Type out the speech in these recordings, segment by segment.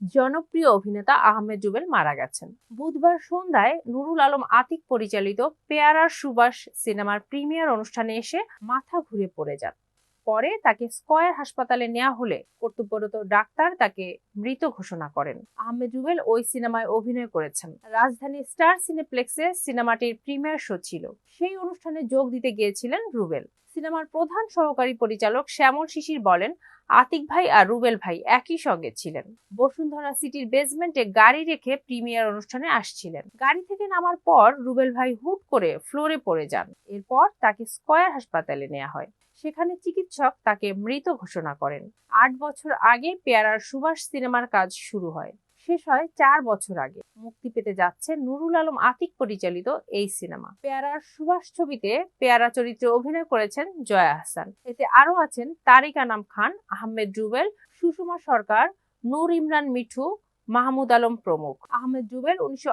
জনপ্রিয় অভিনেতা আহমেদ জুবেল মারা গেছেন। বুধবার সন্ধ্যায় নুরুল আলম আতিক পরিচালিত পেয়ারার সুবাস সিনেমার প্রিমিয়ার অনুষ্ঠানে এসে মাথা ঘুরে পড়ে যান। পরে তাকে স্কয়ার হাসপাতালে নেওয়া হলে কর্তব্যরত ডাক্তার তাকে মৃত ঘোষণা করেন। আহমেদ জুবেল ওই সিনেমায় অভিনয় করেছেন। রাজধানী স্টার সিনেপ্লেক্সে সিনেমাটির প্রিমিয়ার শো ছিল। সেই অনুষ্ঠানে যোগ দিতে গিয়েছিলেন রুবেল। সিনেমার প্রধান সহকারী পরিচালক শ্যামল শিশির বলেন আতিক ভাই আর রুবেল ভাই একই সঙ্গে ছিলেন। বসুন্ধরা সিটির বেসমেন্টে গাড়ি রেখে প্রিমিয়ার অনুষ্ঠানে আসছিলেন। গাড়ি থেকে নামার পর রুবেল ভাই হুট করে ফ্লোরে পড়ে যান। এরপর তাকে স্কয়ার হাসপাতালে নেওয়া হয়। সেখানে চিকিৎসক তাকে মৃত ঘোষণা করেন। আট বছর আগে পেয়ারার সুভাষ সিনেমার কাজ শুরু হয়। শেষ হয় চার বছর আগে। মুক্তি পেতে যাচ্ছে নুরুল আলম আতিক পরিচালিত এই সিনেমা। পেয়ারার সুভাষ ছবিতে পেয়ারা চরিত্রে অভিনয় করেছেন জয়া হাসান। এতে আরও আছেন তারিক আনাম খান, আহমেদ রুবেল সুষমা সরকার, নূর ইমরান মিঠু মাহমুদ আলম প্রমুখ। আহমেদ জুবেল উনিশশো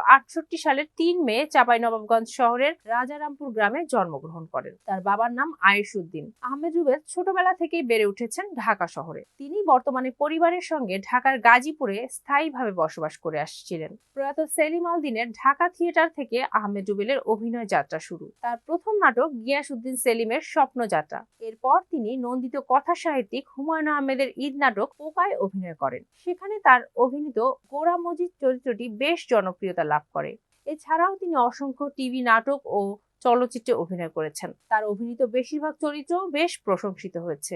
সালের তিন মে চাঁপাইনবাবগঞ্জ শহরের রাজারামপুর গ্রামে জন্মগ্রহণ করেন। তার বাবার নাম আয়েশউদ্দিন আহমেদ জুবেল ছোটবেলা থেকেই বেড়ে উঠেছেন ঢাকা শহরে। তিনি বর্তমানে পরিবারের সঙ্গে ঢাকার গাজীপুরে স্থায়ীভাবে বসবাস করে আসছিলেন। প্রয়াত সেলিম আল দিনের ঢাকা থিয়েটার থেকে আহমেদ জুবেলের অভিনয় যাত্রা শুরু। তার প্রথম নাটক গিয়াসউদ্দিন সেলিমের স্বপ্নযাত্রা এরপর তিনি নন্দিত কথা সাহিত্যিক হুমায়ুন আহমেদের ঈদ নাটক পোকায় অভিনয় করেন। সেখানে তার অভিনীত গোরা মজিদ চরিত্রটি বেশ জনপ্রিয়তা লাভ করে। এছাড়াও তিনি অসংখ্য টিভি নাটক ও চলচ্চিত্রে অভিনয় করেছেন। তার অভিনীত বেশিরভাগ চরিত্র বেশ প্রশংসিত হয়েছে।